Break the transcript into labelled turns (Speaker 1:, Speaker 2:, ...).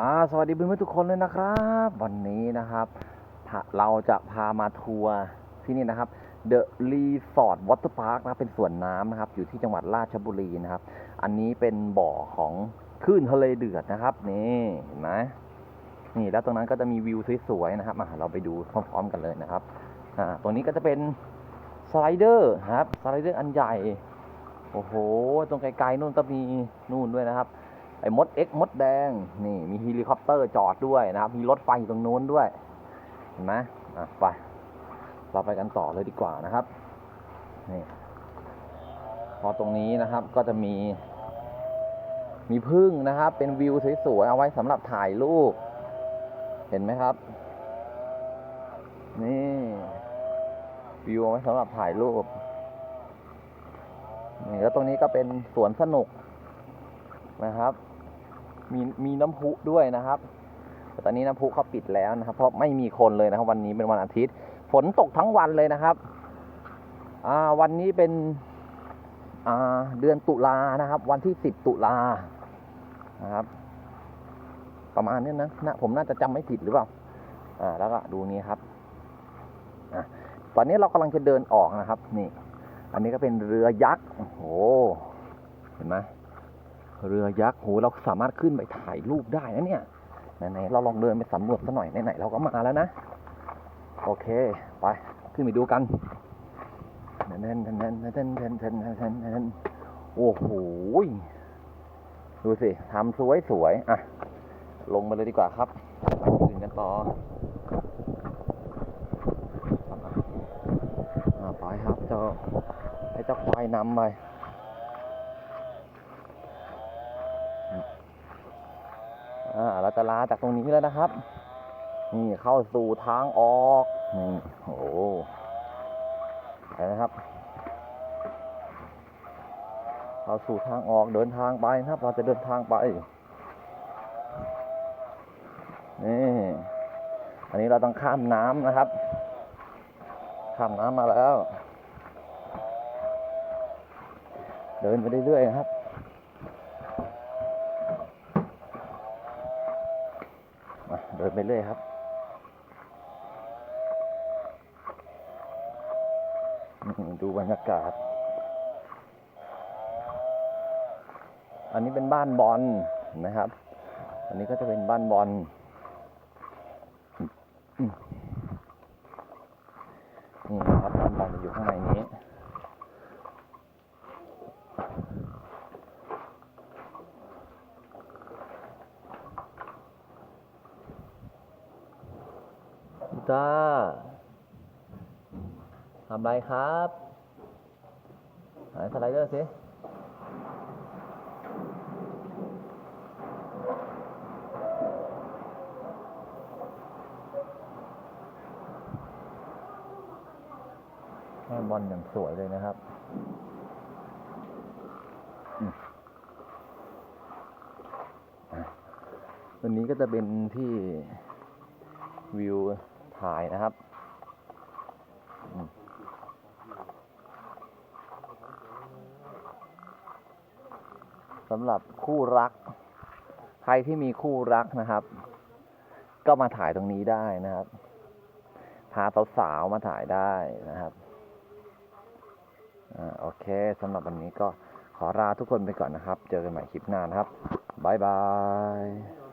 Speaker 1: อ่าสวัสดีเพื่อนๆทุกคนเลยนะครับ วันนี้นะครับ เราจะพามาทัวร์ที่นี่นะครับ The Resort Water Park นะครับเป็นสวนน้ำนะครับ อยู่ที่จังหวัดราชบุรีนะครับ อันนี้เป็นบ่อของคลื่นทะเลเดือดนะครับ นี่เห็นไหมนี่แล้วตรงนั้นก็จะมีวิวสวยๆนะครับมาเราไปดูพร้อมๆกันเลยนะครับอ่าตรงนี้ก็จะเป็นสไลเดอร์ครับสไลเดอร์อันใหญ่โอ้โห ตรงไกลๆนู่นก็มีนู่นด้วยนะครับ ไอ้มดเอ็กมดแดง นี่มี คอปเตอร์จอดด้วยนะครับ มีรถไฟอยู่ตรงโน้นด้วย เห็นไหมอะไป เราไปกันต่อเลยดีกว่านะครับ นี่ พอตรงนี้นะครับก็จะมี มีพึ่งนะครับ เป็นวิวสวยๆ เอาไว้สำหรับถ่ายรูป เห็นไหมครับ นี่ วิวเอาไว้สำหรับถ่ายรูปนี่แล้วตรงนี้ก็เป็นสวนสนุกนะครับ มีมีน้ำพุด้วยนะครับแต่ตอนนี้น้ำพุเขาปิดแล้วนะครับ เพราะไม่มีคนเลยนะครับ วันนี้เป็นวันอาทิตย์ ฝนตกทั้งวันเลยนะครับอ่าวันนี้เป็นอ่าเดือนตุลานะครับ วันที่สิบตุลานะครับ ประมาณนี้นะนะผมน่าจะจำไม่ผิดหรือเปล่าอ่าแล้วก็ดูนี้ครับอะตอนนี้เรากำลังจะเดินออกนะครับ นี่ อันนี้ก็เป็นเรือยักษ์โอ้โหเห็นไหม เรือยักษ์โหเราสามารถขึ้นไปถ่ายรูปได้นะเนี่ยไหนๆเราลองเดินไปสำรวจซะหน่อยไหนๆเราก็มาแล้วนะ โอเค ไป ขึ้นไปดูกันเน้นเน้นเน้นเน้นเน้นเน้นเโอ้โหดูสิทำสวยสวยอะ ลงมาเลยดีกว่าครับไปอื่นกันต่อไปครับเจ้าให้เจ้าควายนำไป อ่าเราจะลาจากตรงนี้แล้วนะครับ นี่เข้าสู่ทางออกนี่โอ้โหไปนะครับเข้าสู่ทางออกเดินทางไปนะครับ เราจะเดินทางไปนี่อันนี้เราต้องข้ามน้ำนะครับ ข้ามน้ำมาแล้ว เดินไปเรื่อยๆนะครับ มา เดินไปเรื่อยครับ ดูบรรยากาศ อันนี้เป็นบ้านบอลเห็นไหมครับ อันนี้ก็จะเป็นบ้านบอลนี่ครับบ้านบอลอยู่ข้างในนี้ พี่ต้าทำไรครับไหนสไลเดอร์สิแม่บอลอย่างสวยเลยนะครับวันนี้ก็จะเป็นที่วิว ถ่ายนะครับสำหรับคู่รัก ใครที่มีคู่รักนะครับ ก็มาถ่ายตรงนี้ได้นะครับพาสาวๆมาถ่ายได้นะครับอโอเคสำหรับวันนี้ก็ขอลาทุกคนไปก่อนนะครับ เจอกันใหม่คลิปหน้านะครับ บ๊ายบาย